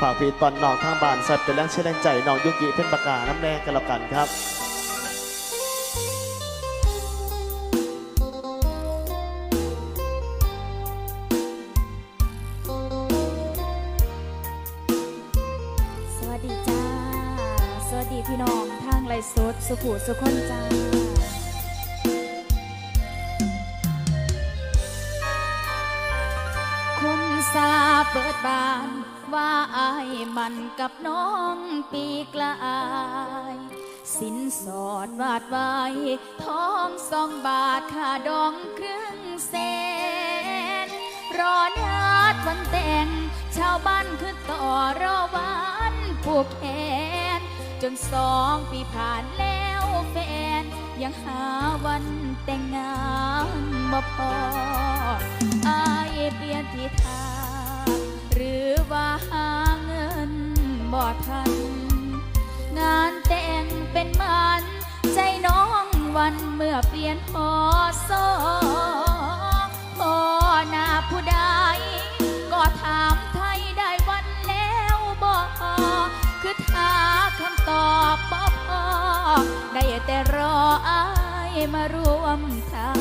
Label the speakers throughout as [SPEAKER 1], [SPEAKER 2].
[SPEAKER 1] ฝากพี่ตอนน้องทางบ้านสัตว์เป็นแรงเชื่อแรงใจน้องยุกิเป็นประกาน้ำแดงกันแล้วกันครับ
[SPEAKER 2] สวัสดีจ้าสวัสดีพี่น้องทางไลฟ์สดสุขุสุคนจ้าคุณสาเปิดบาน ว่าอายมันกับน้องปีกลายสินสอดวาดไว้ทองสองบาทค่าดองครึ่งแสนรอนัดวันแต่ง ชาวบ้านคือต่อรอวันผูกแขน จนสองปีผ่านแล้วแฟน ยังหาวันแต่งงาน ทัน งานแต่งเป็นมัน ใจน้องวันเมื่อเปลี่ยนพอสอพอหน้าผู้ใดก็ถามไทยได้วันแล้วบอกคือท้าคำตอบบ่พอได้แต่รออายมาร่วมทาง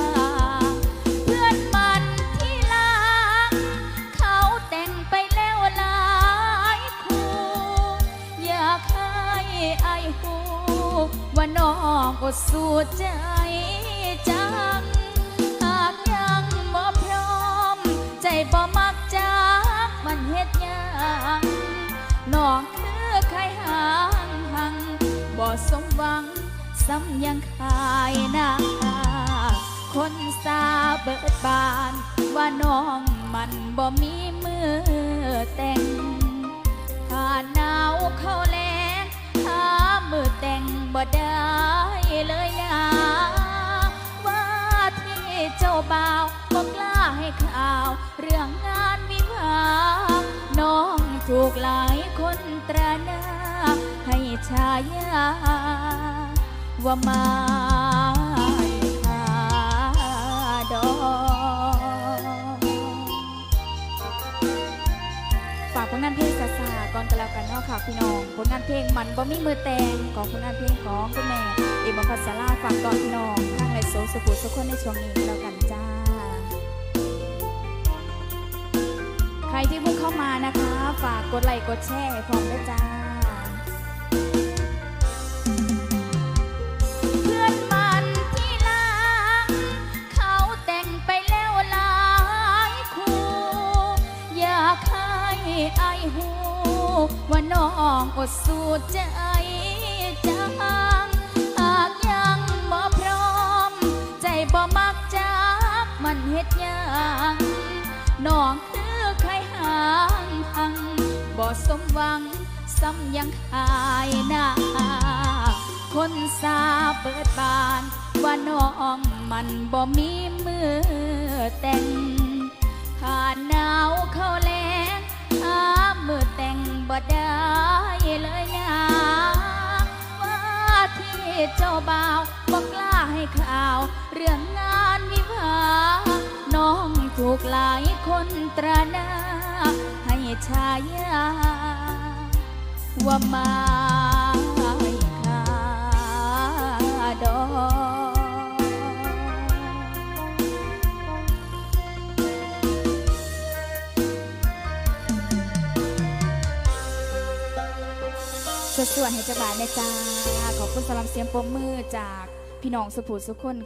[SPEAKER 2] ไอายหูว่าน้องอดสู้ใจจัง หากยังบ่พร้อม ใจบ่มักจากมันเฮ็ดยังน้องคือใครหางหังบ่สมหวังซ้ำยังขายหน้าคนสาเบิดบานว่าน้องมันบ่มีมือแต่งผ่านหนาวเข้าแลงหามือแต่ง บ่ได้เลยนะว่าที่เจ้าบ่าวบ่กล้าให้ข่าว เรื่องงานวิวาน้องถูกหลายคนตราหน้า ให้ชายาว่ามาคาดองฝากผลงานเพลงซาซา ก่อนกันแล้วกันเนาะค่ะพี่น้องผลงานเพลงมันบ่มีมือแตงของผลงานเพลงของคุณแม่เอ็มพัสลาฝากตอนพี่น้องทางไลฟ์โซสุขุสุขคนในช่วงนี้ก็แล้วกันจ้า ใครที่เพิ่งเข้ามานะคะ ฝากกดไลค์กดแชร์พร้อมด้วยจ้าเพื่อนมันที่หลังเขาแต่งไปแล้วหลายคู่อยากให้ไอายหูว่าน้องอดสู้ใจจังหากยังบ่พร้อม ใจบ่มักจากมันเฮ็ดยังน้องคือใครหางหังบ่สมหวังซ้ำยังขายหน้าคนสาเปิดบานว่าน้องมันบ่มีมือแต่งผ่านหนาวเข้า เจ้าบ่าวบอกล้าให้ข่าว เรื่องงานวิวาน้องถูกหลายคนตราหน้า ให้ชายาว่ามา ส่วนๆให้จ้าบ่าวนะจ้าขอบคุณสำหรับเสียงปรบมือจากพี่น้องสุภูสุคน